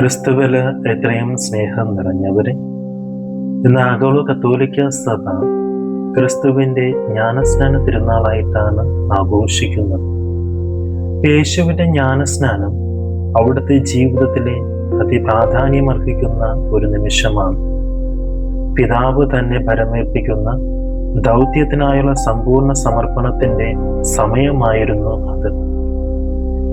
ക്രിസ്തുവിൽ എത്രയും സ്നേഹം നിറഞ്ഞവരെ. ഇന്ന് ആഗോള കത്തോലിക്ക സഭ ക്രിസ്തുവിന്റെ ജ്ഞാനസ്നാന തിരുനാളായിട്ടാണ് ആഘോഷിക്കുന്നത്. യേശുവിന്റെ ജ്ഞാനസ്നാനം അവിടുത്തെ ജീവിതത്തിലെ അതിപ്രാധാന്യമർഹിക്കുന്ന ഒരു നിമിഷമാണ്. പിതാവ് തന്നെ പരമേൽപ്പിക്കുന്ന ദൗത്യത്തിനായുള്ള സമ്പൂർണ സമർപ്പണത്തിന്റെ സമയമായിരുന്നു അത്.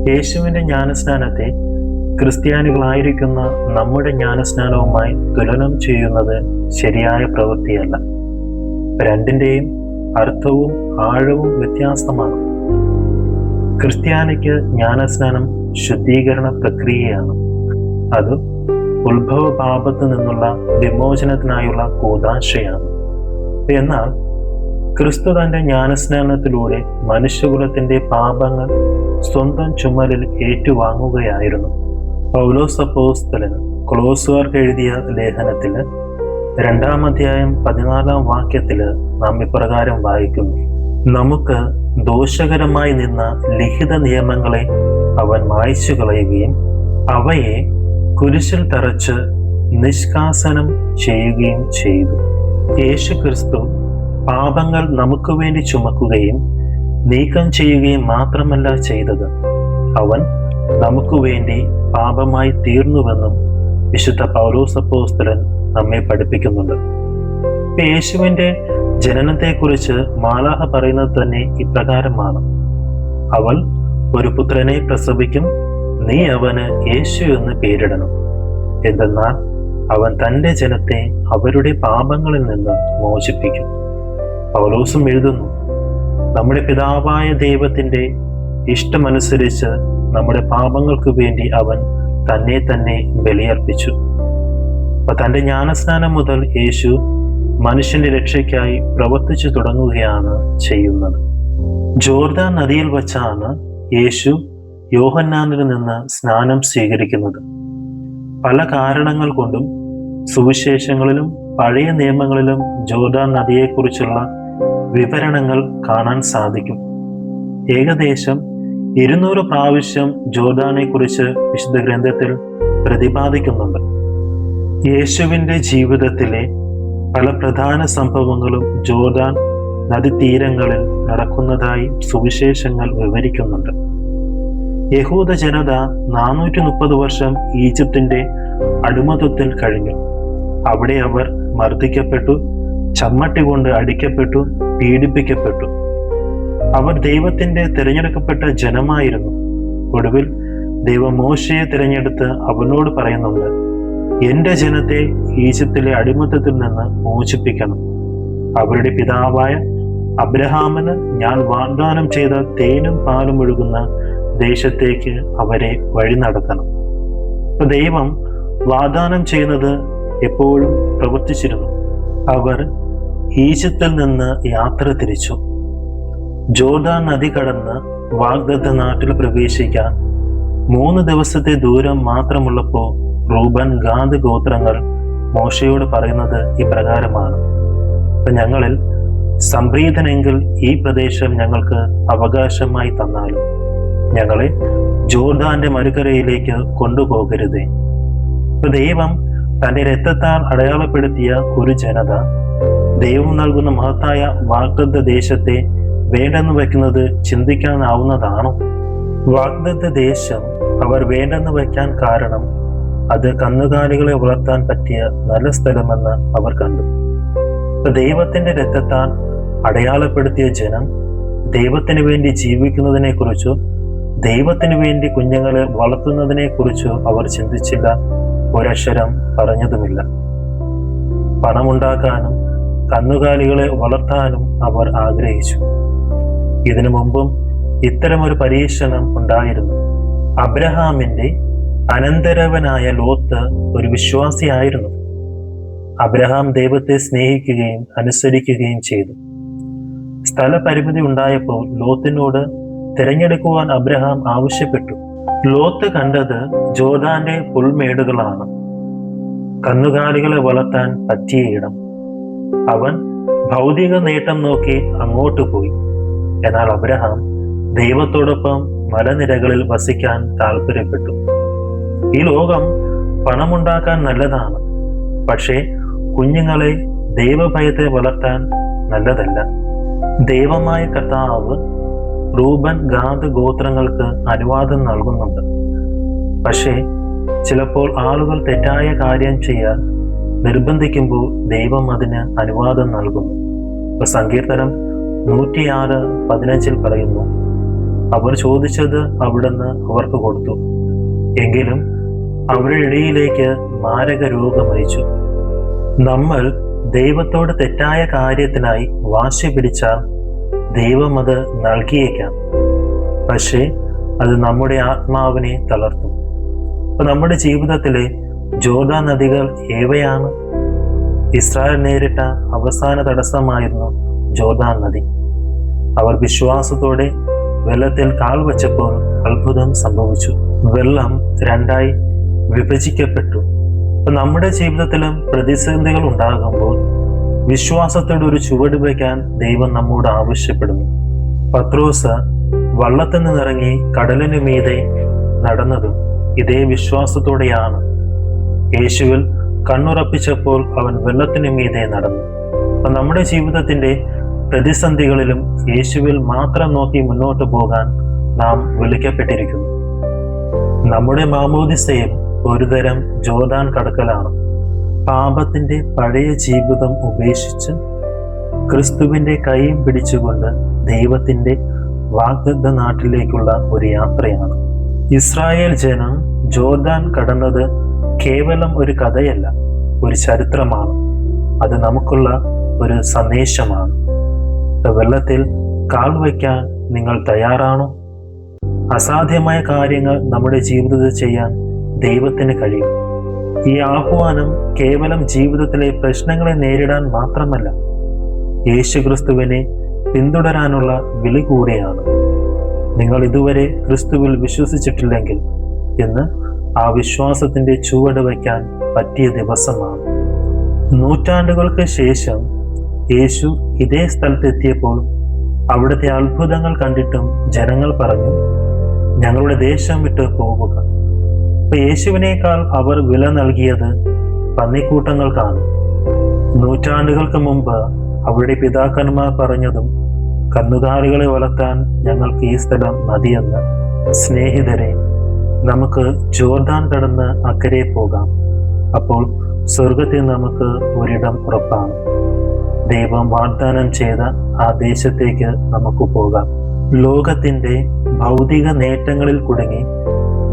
യേശുവിന്റെ ജ്ഞാനസ്നാനത്തെ ക്രിസ്ത്യാനികളായിരിക്കുന്ന നമ്മുടെ ജ്ഞാനസ്നാനവുമായി തുലനം ചെയ്യുന്നത് ശരിയായ പ്രവൃത്തിയല്ല. രണ്ടിന്റെയും അർത്ഥവും ആഴവും വ്യത്യാസമാണ്. ക്രിസ്ത്യാനിക്ക് ജ്ഞാനസ്നാനം ശുദ്ധീകരണ പ്രക്രിയയാണ്. അത് ഉത്ഭവ പാപത്ത് നിന്നുള്ള വിമോചനത്തിനായുള്ള കൂതാശയാണ്. എന്നാൽ ക്രിസ്തു തന്റെ ജ്ഞാനസ്നാനത്തിലൂടെ മനുഷ്യകുലത്തിന്റെ പാപങ്ങൾ സ്വന്തം ചുമലിൽ ഏറ്റുവാങ്ങുകയായിരുന്നു. പൗലോസ് അപ്പോസ്തലൻ കൊളോസുകാർക്ക് എഴുതിയ ലേഖനത്തിൽ രണ്ടാം അധ്യായം പതിനാലാം വാക്യത്തിൽ നാം ഇപ്രകാരം വായിക്കുന്നു. നമുക്ക് ദോഷകരമായി നിന്ന ലിഖിത നിയമങ്ങളെ അവൻ മായ്ച്ചു കളയുകയും അവയെ കുരിശിൽ തറച്ച് നിഷ്കാസനം ചെയ്യുകയും ചെയ്തു. യേശു ക്രിസ്തു പാപങ്ങൾ നമുക്ക് വേണ്ടി ചുമക്കുകയും നീക്കം ചെയ്യുകയും മാത്രമല്ല ചെയ്തത്. അവൻ നമുക്ക് വേണ്ടി പാപമായി തീർന്നുവെന്നും വിശുദ്ധ പൗരോസപ്പോസ്തരൻ നമ്മെ പഠിപ്പിക്കുന്നുണ്ട്. യേശുവിന്റെ ജനനത്തെക്കുറിച്ച് മാലാഹ പറയുന്നത് തന്നെ ഇപ്രകാരമാണ്. അവൾ ഒരു പുത്രനെ പ്രസവിക്കും നീ അവന് യേശു എന്ന് പേരിടണം. എന്തെന്നാൽ അവൻ തന്റെ ജനത്തെ അവരുടെ പാപങ്ങളിൽ നിന്ന് മോചിപ്പിക്കും. പൗലോസും എഴുതുന്നു നമ്മുടെ പിതാവായ ദൈവത്തിന്റെ ഇഷ്ടമനുസരിച്ച് നമ്മുടെ പാപങ്ങൾക്ക് വേണ്ടി അവൻ തന്നെ തന്നെ ബലിയർപ്പിച്ചു. അപ്പൊ തന്റെ ജ്ഞാനസ്നാനം മുതൽ യേശു മനുഷ്യന്റെ രക്ഷയ്ക്കായി പ്രവർത്തിച്ചു തുടങ്ങുകയാണ് ചെയ്യുന്നത്. ജോർദാൻ നദിയിൽ വച്ചാണ് യേശു യോഹന്നാനിൽ നിന്ന് സ്നാനം സ്വീകരിക്കുന്നത്. പല കാരണങ്ങൾ കൊണ്ടും സുവിശേഷങ്ങളിലും പഴയ നിയമങ്ങളിലും ജോർദാൻ നദിയെക്കുറിച്ചുള്ള വിവരണങ്ങൾ കാണാൻ സാധിക്കും. ഏകദേശം ഇരുന്നൂറ് പ്രാവശ്യം ജോർദാനെ കുറിച്ച് വിശുദ്ധ ഗ്രന്ഥത്തിൽ പ്രതിപാദിക്കുന്നുണ്ട്. യേശുവിന്റെ ജീവിതത്തിലെ പല പ്രധാന സംഭവങ്ങളും ജോർദാൻ നദീതീരങ്ങളിൽ നടക്കുന്നതായി സുവിശേഷങ്ങൾ വിവരിക്കുന്നുണ്ട്. യഹൂദ ജനത നാനൂറ്റി മുപ്പത് വർഷം ഈജിപ്തിന്റെ അടിമത്വത്തിൽ കഴിഞ്ഞു. അവിടെ അവർ മർദ്ദിക്കപ്പെട്ടു ചമ്മട്ടി കൊണ്ട് അടിക്കപ്പെട്ടു പീഡിപ്പിക്കപ്പെട്ടു. അവർ ദൈവത്തിന്റെ തിരഞ്ഞെടുക്കപ്പെട്ട ജനമായിരുന്നു. ഒടുവിൽ ദൈവം മോശയെ തിരഞ്ഞെടുത്ത് അവനോട് പറയുന്നുണ്ട് എന്റെ ജനത്തെ ഈജിപ്തിലെ അടിമത്തത്തിൽ നിന്ന് മോചിപ്പിക്കണം. അവരുടെ പിതാവായ അബ്രഹാമിന് ഞാൻ വാഗ്ദാനം ചെയ്ത തേനും പാലും ഒഴുകുന്ന ദേശത്തേക്ക് അവരെ വഴി നടത്തണം. ഇപ്പൊ ദൈവം വാഗ്ദാനം ചെയ്യുന്നത് എപ്പോഴും പ്രവർത്തിച്ചിരുന്നു. അവർ ഈജിപ്തിൽ നിന്ന് യാത്ര തിരിച്ചു. ജോർദാൻ നദി കടന്ന് വാഗ്ദത്ത നാട്ടിൽ പ്രവേശിക്കാൻ മൂന്ന് ദിവസത്തെ ദൂരം മാത്രമുള്ളപ്പോൾ റൂബൻ ഗാന്ധ് ഗോത്രങ്ങൾ മോശയോട് പറയുന്നത് ഇപ്രകാരമാണ്. അപ്പൊ ഞങ്ങളിൽ സംപ്രീതനെങ്കിൽ ഈ പ്രദേശം ഞങ്ങൾക്ക് അവകാശമായി തന്നാലും ഞങ്ങളെ ജോർദാന്റെ മരുകരയിലേക്ക് കൊണ്ടുപോകരുതേ. ഇപ്പൊ ദൈവം തന്റെ രക്തത്താൽ അടയാളപ്പെടുത്തിയ ഒരു ജനത ദൈവം നൽകുന്ന മഹത്തായ വാഗ്ദത്ത ദേശത്തെ വേണ്ടെന്ന് വയ്ക്കുന്നത് ചിന്തിക്കാനാവുന്നതാണോ? വാഗ്ദത്ത ദേശം അവർ വേണ്ടെന്ന് വയ്ക്കാൻ കാരണം അത് കന്നുകാലികളെ വളർത്താൻ പറ്റിയ നല്ല സ്ഥലമെന്ന് അവർ കണ്ടു. ദൈവത്തിന്റെ രക്തത്താൽ അടയാളപ്പെടുത്തിയ ജനം ദൈവത്തിന് വേണ്ടി ജീവിക്കുന്നതിനെ കുറിച്ചോ ദൈവത്തിന് വേണ്ടി കുഞ്ഞുങ്ങളെ വളർത്തുന്നതിനെ കുറിച്ചോ അവർ ചിന്തിച്ചില്ല. ഒരക്ഷരം പറഞ്ഞതുമില്ല. പണമുണ്ടാക്കാനും കന്നുകാലികളെ വളർത്താനും അവർ ആഗ്രഹിച്ചു. ഇതിനു മുമ്പും ഇത്തരമൊരു പരീക്ഷണം ഉണ്ടായിരുന്നു. അബ്രഹാമിന്റെ അനന്തരവനായ ലോത്ത് ഒരു വിശ്വാസിയായിരുന്നു. അബ്രഹാം ദൈവത്തെ സ്നേഹിക്കുകയും അനുസരിക്കുകയും ചെയ്തു. സ്ഥലപരിമിതി ഉണ്ടായപ്പോൾ ലോത്തിനോട് തിരഞ്ഞെടുക്കുവാൻ അബ്രഹാം ആവശ്യപ്പെട്ടു. ലോത്ത് കണ്ടത് ജോർദാന്റെ പുൽമേടുകളാണ്. കന്നുകാലികളെ വളർത്താൻ പറ്റിയ ഇടം. അവൻ ഭൗതിക നേട്ടം നോക്കി അങ്ങോട്ട് പോയി. എന്നാൽ അബ്രഹാം ദൈവത്തോടൊപ്പം മലനിരകളിൽ വസിക്കാൻ താല്പര്യപ്പെട്ടു ഈ ലോകം പണമുണ്ടാക്കാൻ നല്ലതാണ്. പക്ഷേ കുഞ്ഞുങ്ങളെ ദൈവഭയത്തെ വളർത്താൻ നല്ലതല്ല. ദൈവമായ കർത്താവ് റൂബൻ ഗാന്ധ ഗോത്രങ്ങൾക്ക് അനുവാദം നൽകുന്നുണ്ട്. പക്ഷേ ചിലപ്പോൾ ആളുകൾ തെറ്റായ കാര്യം ചെയ്യാൻ നിർബന്ധിക്കുമ്പോൾ ദൈവം അതിന് അനുവാദം നൽകുന്നു. സങ്കീർത്തനം നൂറ്റിയാറ് പതിനഞ്ചിൽ പറയുന്നു. അവർ ചോദിച്ചത് അവിടുന്ന് അവർക്ക് കൊടുത്തു. എങ്കിലും അവരുടെ ഇടയിലേക്ക് മാരക രോഗം നമ്മൾ ദൈവത്തോട് തെറ്റായ കാര്യത്തിനായി വാശി പിടിച്ചാൽ ദൈവം അത് നൽകിയേക്കാം. പക്ഷേ അത് നമ്മുടെ ആത്മാവിനെ തളർത്തും. അപ്പൊ നമ്മുടെ ജീവിതത്തിലെ ജോർദാൻ നദികൾ ഏവയാണ്? ഇസ്രായേൽ നേരിട്ട അവസാന തടസ്സമായിരുന്നു ജോർദാൻ നദി. അവർ വിശ്വാസത്തോടെ വെള്ളത്തിൽ കാൽ വച്ചപ്പോൾ അത്ഭുതം സംഭവിച്ചു. വെള്ളം രണ്ടായി വിഭജിക്കപ്പെട്ടു. നമ്മുടെ ജീവിതത്തിലും പ്രതിസന്ധികൾ ഉണ്ടാകുമ്പോൾ വിശ്വാസത്തോടെ ഒരു ചുവട് വയ്ക്കാൻ ദൈവം നമ്മോട് ആവശ്യപ്പെടുന്നു. പത്രോസ് വള്ളത്തിൽ നിന്നിറങ്ങി കടലിനു മീതെ നടന്നതും ഇതേ വിശ്വാസത്തോടെയാണ്. യേശുവിൽ കണ്ണുറപ്പിച്ചപ്പോൾ അവൻ വെള്ളത്തിനു മീതെ നടന്നു. അപ്പൊ നമ്മുടെ ജീവിതത്തിന്റെ പ്രതിസന്ധികളിലും യേശുവിൽ മാത്രം നോക്കി മുന്നോട്ട് പോകാൻ നാം വിളിക്കപ്പെട്ടിരിക്കുന്നു. നമ്മുടെ മാമോദിസയും ഒരുതരം ജോർദാൻ കടക്കലാണ്. പാപത്തിന്റെ പഴയ ജീവിതം ഉപേക്ഷിച്ച് ക്രിസ്തുവിന്റെ കൈയും പിടിച്ചുകൊണ്ട് ദൈവത്തിന്റെ വാഗ്ദത്ത നാട്ടിലേക്കുള്ള ഒരു യാത്രയാണ്. ഇസ്രായേൽ ജനം ജോർദാൻ കടന്നത് കേവലം ഒരു കഥയല്ല ഒരു ചരിത്രമാണ്. അത് നമുക്കുള്ള ഒരു സന്ദേശമാണ്. വെള്ളത്തിൽ കാൽ വയ്ക്കാൻ നിങ്ങൾ തയ്യാറാണോ? അസാധ്യമായ കാര്യങ്ങൾ നമ്മുടെ ജീവിതത്തിൽ ചെയ്യാൻ ദൈവത്തിന് കഴിയും. ഈ ആഹ്വാനം കേവലം ജീവിതത്തിലെ പ്രശ്നങ്ങളെ നേരിടാൻ മാത്രമല്ല യേശുക്രിസ്തുവിനെ പിന്തുടരാനുള്ള വിളി കൂടെയാണ്. നിങ്ങൾ ഇതുവരെ ക്രിസ്തുവിൽ വിശ്വസിച്ചിട്ടില്ലെങ്കിൽ എന്ന് ആ വിശ്വാസത്തിന്റെ ചുവട് വയ്ക്കാൻ പറ്റിയ ദിവസമാണ്. നൂറ്റാണ്ടുകൾക്ക് ശേഷം യേശു ഇതേ സ്ഥലത്തെത്തിയപ്പോൾ അവിടുത്തെ അത്ഭുതങ്ങൾ കണ്ടിട്ടും ജനങ്ങൾ പറഞ്ഞു ഞങ്ങളുടെ ദേശം വിട്ട് പോവുക. അപ്പൊ യേശുവിനേക്കാൾ അവർ വില നൽകിയത് പന്നിക്കൂട്ടങ്ങൾക്കാണ് നൂറ്റാണ്ടുകൾക്ക് മുമ്പ് അവരുടെ പിതാക്കന്മാർ പറഞ്ഞതും കന്നുകാലികളെ വളർത്താൻ ഞങ്ങൾക്ക് ഈ സ്ഥലം മതിയെന്ന്. സ്നേഹിതരെ നമുക്ക് ജോർദാൻ കടന്ന് അക്കരെ പോകാം. അപ്പോൾ സ്വർഗത്തിൽ നമുക്ക് ഒരിടം ഉറപ്പാണ്. ദൈവം വാഗ്ദാനം ചെയ്ത ആ ദേശത്തേക്ക് നമുക്ക് പോകാം. ലോകത്തിന്റെ ഭൗതിക നേട്ടങ്ങളിൽ കുടുങ്ങി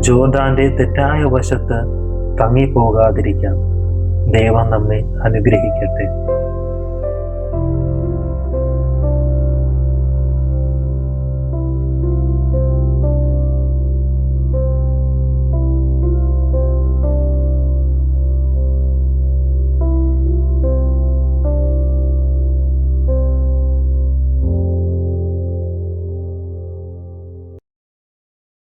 ജോർദാന്റെ തെറ്റായ വശത്ത് തങ്ങിപ്പോകാതിരിക്കാം. ദൈവം നമ്മെ അനുഗ്രഹിക്കട്ടെ.